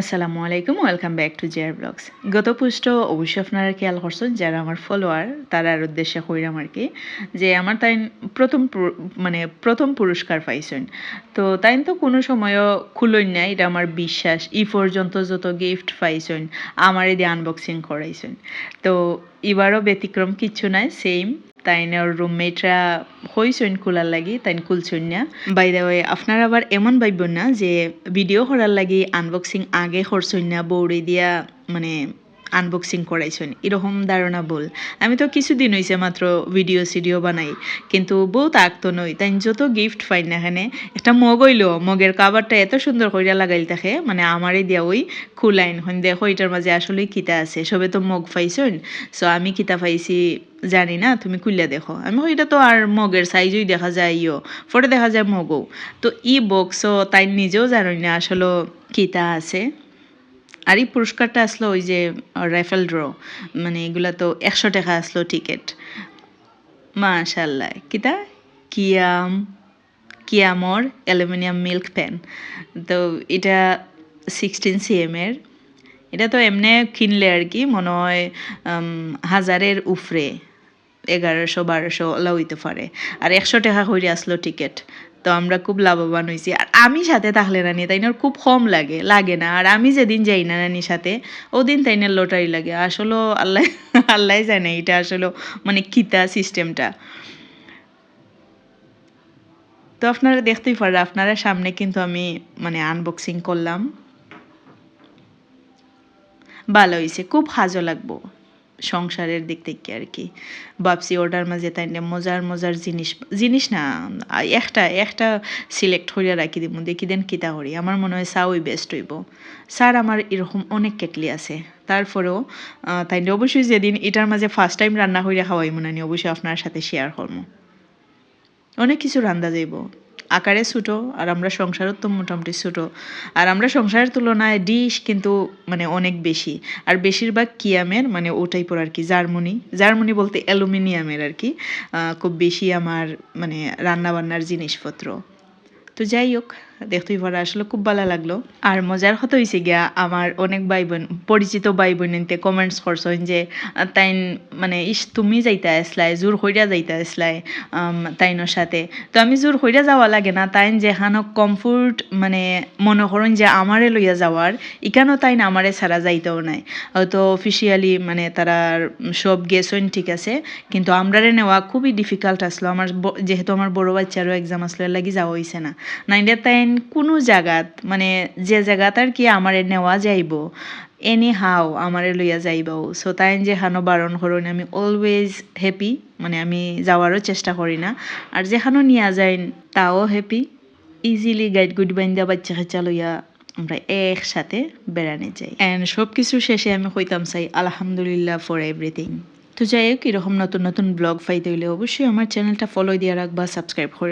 আসসালামু আলাইকুম, welcome back to জিয়ার ব্লগস। গত পুষ্ট অবশ্যই আপনারা খেয়াল করছেন, যারা আমার ফলোয়ার তারার উদ্দেশ্যে কইরাম আর কি, যে আমার তাই প্রথম মানে প্রথম পুরস্কার পাইছেন। তো তাই তো কোনো সময়ও খুলই না এটা আমার বিশ্বাস ই পর্যন্ত যত গিফট পাইছেন আমার দিয়ে আনবক্সিং করাইছেন। তো এবারও ব্যতিক্রম কিছু নাই সেম তাইনের রুমমেটরা হইছেন খোলার লাগি, তাইন খুলছেন না। বাই দা ওয়ে আপনারা আবার এমন ভাববেন না যে ভিডিও করার লাগি আনবক্সিং আগে করছেন না বৌড়ে দিয়া মানে আনবক্সিং করাইছেন। এরকম ধারণা বল আমি তো কিছুদিন হয়েছে মাত্র ভিডিও সিডিও বানাই। কিন্তু বহুত আগতো নই। তাই যত গিফট পাই না এখানে একটা মগ হইল। মগের কাবারটা এত সুন্দর কইরা লাগাইল থাকে। মানে আমারই দিয়া ওই খুলাইন হন দেখো এটার মাঝে আসলে কিতা আছে? সবে তো মগ পাইছেন। সো আমি কিতা পাইছি জানি না। তুমি খুললে দেখো। আমি কই, এটা তো আর মগের সাইজই দেখা যায় ইও ফটো দেখা যায় মগও। তো ই বক্সও তাই নিজেও জানি না আসলে কিতা আছে। আর এই পুরস্কারটা আসলো ওই যে রাইফেল ড্র মানে এগুলা তো একশো টাকা আসলো টিকিট মাশাল্লাহ। কিতা? কিয়াম, কিয়ামর অ্যালুমিনিয়াম মিল্ক প্যান। তো এটা সিক্সটিন সিএমের এটা তো এমনি কিনলে আর কি, মনে হয় হাজারের উফরে এগারোশো, বারোশো ওলা হইতে পারে। আর একশো টাকা করে আসলো টিকিট তো আমরা খুব লাভবান হয়েছি আর আমি সাথে থাকলে তাই না খুব কম লাগে লাগে না। আর আমি যেদিন যাই না নানির সাথে, ওদিন তাই না লটারি লাগে। আসলে আল্লাহ আল্লাহ জানে এটা আসলে মানে কিতা সিস্টেমটা। তো আপনারা দেখতেই পারেন, আপনারা সামনে কিন্তু আমি মানে আনবক্সিং করলাম। ভালো হয়েছে খুব হাজো লাগবো। সংসারের দিক থেকে আর কি। ভাবছি ওটার মাঝে তাই মজার মজার জিনিস জিনিস না একটা একটা সিলেক্ট হইয়া রাখি দিব দেখি দেন কিতা করি। আমার মনে হয় চাওই বেস্ট হইব। স্যার আমার এরকম অনেক কেটলি আছে। তারপরেও তাই অবশ্যই যেদিন এটার মাঝে ফার্স্ট টাইম রান্না করিয়া খাওয়াই মনে অবশ্যই আপনার সাথে শেয়ার করব অনেক কিছু রান্দা যাইব। আকারে ছোটো, আর আমরা সংসারও তো মোটামুটি ছোটো। আর আমরা সংসারের তুলনায় ডিশ কিন্তু মানে অনেক বেশি। আর বেশিরভাগ কিয়ামের মানে ও টাইপের আর কি, জার্মনি। জার্মনি বলতে অ্যালুমিনিয়ামের আর কি খুব বেশি আমার মানে রান্নাবান্নার জিনিসপত্র। তো যাই হোক দেখতেই পারা আসলে খুব ভালো লাগল। আর মজার কথা হয়েছে গিয়া, আমার অনেক ভাই বোন পরিচিত ভাই বোনতে কমেন্টস করছেন যে, তাইন মানে ইস, তুমি যাইতা আসলাই, জোর হইরা যাইতা আসলাই তাইনোর সাথে। তো আমি জোর হইরা যাওয়া লাগে না, তাইন যেখানো কমফোর্ট মানে মনে করেন যে আমারে লইয়া যাওয়ার, ইকানো তাইন আমারে ছাড়া যাইতেও নাই। হয়তো অফিসিয়ালি মানে তারা সব গেছেন ঠিক আছে, কিন্তু আমরারে নেওয়া খুবই ডিফিকাল্ট আসলো। আমার যেহেতু আমার বড় বাচ্চারও এক্সাম আসলো লাগি যাওয়া হয়েছে না। নাইনডে তাইন কোনো জায়গাত মানে যে জায়গাত আর কি আমারে নেওয়া যাইব এনি হাও আমারে লইয়া যাইবাও সো তাই যে হানো বারণ করুন, আমি অলওয়েজ হ্যাপি মানে আমি যাওয়ারও চেষ্টা করি না। আর যেখানো নিয়া যায়, তাও হ্যাপি ইজিলি গাইড গুড বাইন্দা বাচ্চা খাচ্চা লইয়া আমরা একসাথে বেড়ানে যাই। অ্যান্ড সব কিছু শেষে আমি কইতাম, চাই আলহামদুলিল্লাহ ফর এভরিথিং তো যাই হোক, এরকম নতুন নতুন ব্লগ পাইতে হইলে অবশ্যই আমার চ্যানেলটা ফলো দিয়ে রাখবা সাবস্ক্রাইব করে